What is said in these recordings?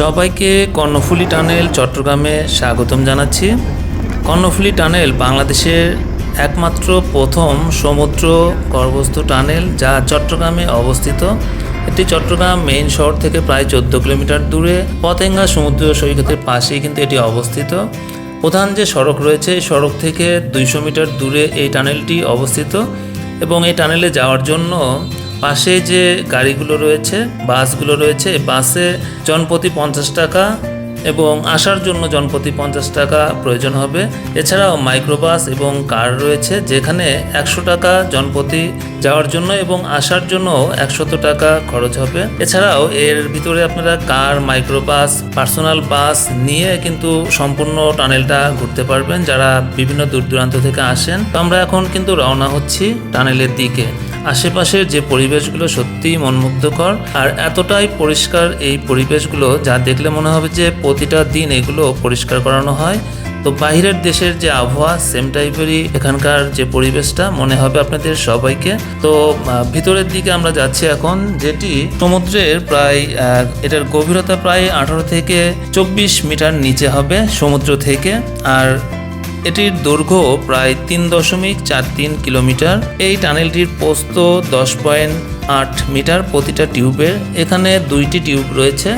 সবাইকে কর্ণফুলী টানেল চট্টগ্রামে স্বাগতম জানাচ্ছি। কর্ণফুলী টানেল বাংলাদেশের একমাত্র প্রথম সমুদ্র গর্ভস্থ টানেল যা চট্টগ্রামে অবস্থিত। এটি চট্টগ্রাম মেইন শহর থেকে প্রায় চোদ্দ কিলোমিটার দূরে। পতেঙ্গা সমুদ্র সৈকতের পাশেই কিন্তু এটি অবস্থিত। প্রধান যে সড়ক রয়েছে, এই সড়ক থেকে দুইশো মিটার দূরে এই টানেলটি অবস্থিত এবং এই টানেলে যাওয়ার জন্য পাশে যে গাড়িগুলো রয়েছে, বাসগুলো রয়েছে বাসে জনপ্রতি পঞ্চাশ টাকা এবং আসার জন্য জনপ্রতি পঞ্চাশ টাকা প্রয়োজন হবে। এছাড়াও মাইক্রোবাস এবং কার রয়েছে, যেখানে একশো টাকা জনপ্রতি যাওয়ার জন্য এবং আসার জন্য একশত টাকা খরচ হবে। এছাড়াও এর ভিতরে আপনারা কার, মাইক্রোবাস, পার্সোনাল বাস নিয়ে কিন্তু সম্পূর্ণ টানেলটা ঘুরতে পারবেন। যারা বিভিন্ন দূর দূরান্ত থেকে আসেন, তো আমরা এখন কিন্তু রওনা হচ্ছি টানেলের দিকে। আশেপাশের যে পরিবেশগুলো সত্যিই মনমুগ্ধকর, আর এতটাই পরিষ্কার এই পরিবেশগুলো যা দেখলে মনে হবে যে প্রতিটা দিন এগুলো পরিষ্কার করানো হয়। তো বাইরের দেশের যে আবহাওয়া সেম টাইপেরই এখানকার যে পরিবেশটা, মনে হবে আপনাদের সবাইকে। তো ভিতরের দিকে আমরা যাচ্ছি এখন, যেটি সমুদ্রের প্রায় এটার গভীরতা প্রায় আঠারো থেকে চব্বিশ মিটার নিচে হবে সমুদ্র থেকে। আর এটির দৈর্ঘ্য প্রায় তিন দশমিক চার তিন কিলোমিটার। এই টানেলটির পোস্ত দশ পয়েন্ট আট মিটার প্রতিটা টিউবের এখানে দুইটি টিউব রয়েছে,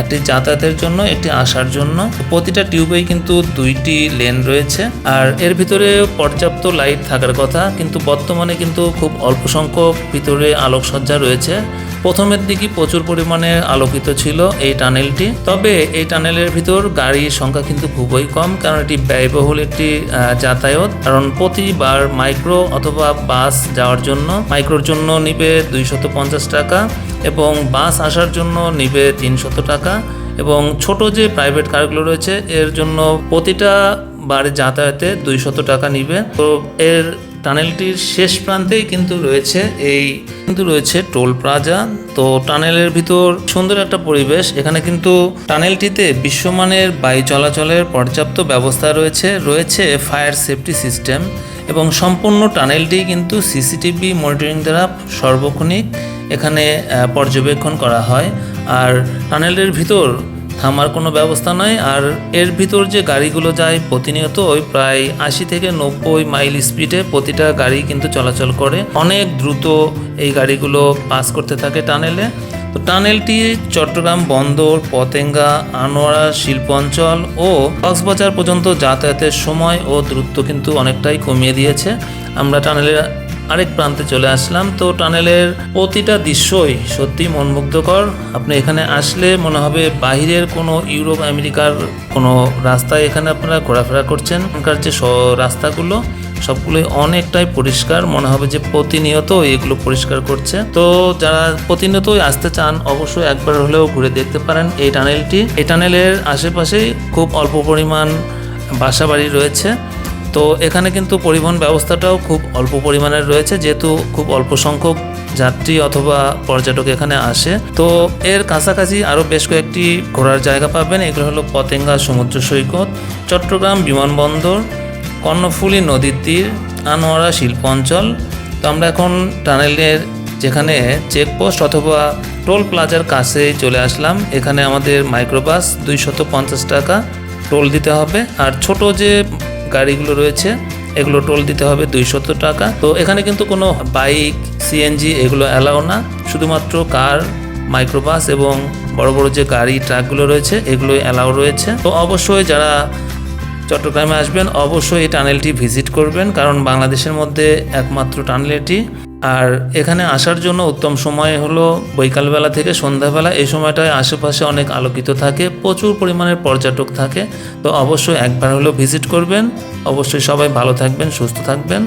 একটি যাতায়াতের জন্য, একটি আসার জন্য। প্রতিটা টিউবেই কিন্তু দুইটি লেন রয়েছে। আর এর ভিতরে পর্যাপ্ত লাইট থাকার কথা, কিন্তু বর্তমানে কিন্তু খুব অল্প সংখ্যক ভিতরে আলোকসজ্জা রয়েছে। প্রথমের দিকে প্রচুর পরিমাণে আলোকিত ছিল এই টানেলটি। তবে এই টানেলের ভিতর গাড়ির সংখ্যা কিন্তু খুবই কম, কারণ এটি ব্যয়বহুল একটি যাতায়াত। কারণ প্রতিবার মাইক্রো অথবা বাস যাওয়ার জন্য, মাইক্রোর জন্য নিবে দুইশত পঞ্চাশ টাকা এবং বাস আসার জন্য নিবে তিনশত টাকা। এবং ছোট যে প্রাইভেট কারগুলো রয়েছে, এর জন্য প্রতিটা বারে যাতায়াতে দুইশত টাকা নিবে। তো এর টানেলটির শেষ প্রান্তেই কিন্তু রয়েছে এই, কিন্তু রয়েছে টোল প্লাজা। তো টানেলের ভিতর সুন্দর একটা পরিবেশ। এখানে কিন্তু টানেলটিতে বিশ্বমানের বায়ু চলাচলের পর্যাপ্ত ব্যবস্থা রয়েছে রয়েছে ফায়ার সেফটি সিস্টেম এবং সম্পূর্ণ টানেলটি কিন্তু সিসিটিভি মনিটরিং দ্বারা সর্বক্ষণিক এখানে পর্যবেক্ষণ করা হয়। আর টানেলের ভিতর থামার কোনো ব্যবস্থা নয়। আর এর ভিতর যে গাড়িগুলো যায় প্রতিনিয়ত ওই প্রায় আশি থেকে নব্বই মাইল স্পিডে প্রতিটা গাড়ি কিন্তু চলাচল করে। অনেক দ্রুত এই গাড়িগুলো পাস করতে থাকে টানেলে। তো টানেলটি চট্টগ্রাম বন্দর, পতেঙ্গা, আনোয়ারা শিল্প অঞ্চল ও কক্সবাজার পর্যন্ত যাতায়াতের সময় ও দূরত্ব কিন্তু অনেকটাই কমিয়ে দিয়েছে। আমরা টানেলের আরেক প্রান্তে চলে আসলাম। তো টানেলের প্রতিটা দৃশ্যই সত্যি মনমুগ্ধকর। আপনি এখানে আসলে মনে হবে বাহিরের কোনো ইউরোপ, আমেরিকার কোনো রাস্তায় এখানে আপনারা ঘোরাফেরা করছেন। এখানকার যে রাস্তাগুলো, সবগুলোই অনেকটাই পরিষ্কার। মনে হবে যে প্রতিনিয়ত এগুলো পরিষ্কার করছে। তো যারা প্রতিনিয়তই আসতে চান, অবশ্যই একবার হলেও ঘুরে দেখতে পারেন এই টানেলটি। এই টানেলের আশেপাশেই খুব অল্প পরিমাণ বাসা বাড়ি রয়েছে। তো এখানে কিন্তু পরিবহন ব্যবস্থাটাও খুব অল্প পরিমাণের রয়েছে, যেহেতু খুব অল্প সংখ্যক যাত্রী অথবা পর্যটক এখানে আসে। তো এর কাছাকাছি আরও বেশ কয়েকটি ঘোরার জায়গা পাবেন, এগুলো হলো পতেঙ্গা সমুদ্র সৈকত, চট্টগ্রাম বিমানবন্দর, কর্ণফুলী নদীর তীর, আনোয়ারা শিল্প অঞ্চল। তো আমরা এখন টানেলের যেখানে চেকপোস্ট অথবা টোল প্লাজার কাছে চলে আসলাম। এখানে আমাদের মাইক্রোবাস দুইশত পঞ্চাশ টাকা টোল দিতে হবে। আর ছোট যে গাড়িগুলো রয়েছে, এগুলো টোল দিতে হবে দুইশত টাকা। তো এখানে কিন্তু কোনো বাইক সিএনজি এগুলো অ্যালাও না। শুধুমাত্র কার মাইক্রোবাস এবং বড় বড় যে গাড়ি ট্রাকগুলো রয়েছে, এগুলোই অ্যালাও রয়েছে। তো অবশ্যই যারা চট্টগ্রামে আসবেন, অবশ্যই এই টানেলটি ভিজিট করবেন, কারণ বাংলাদেশের মধ্যে একমাত্র টানেল এটি। আর এখানে আসার জন্য উত্তম সময় হলো বৈকালবেলা থেকে সন্ধ্যাবেলা। এই সময়টায় আশেপাশে অনেক আলোকিত থাকে, প্রচুর পরিমাণের পর্যটক থাকে। তো অবশ্যই একবার হলেও ভিজিট করবেন। অবশ্যই সবাই ভালো থাকবেন, সুস্থ থাকবেন।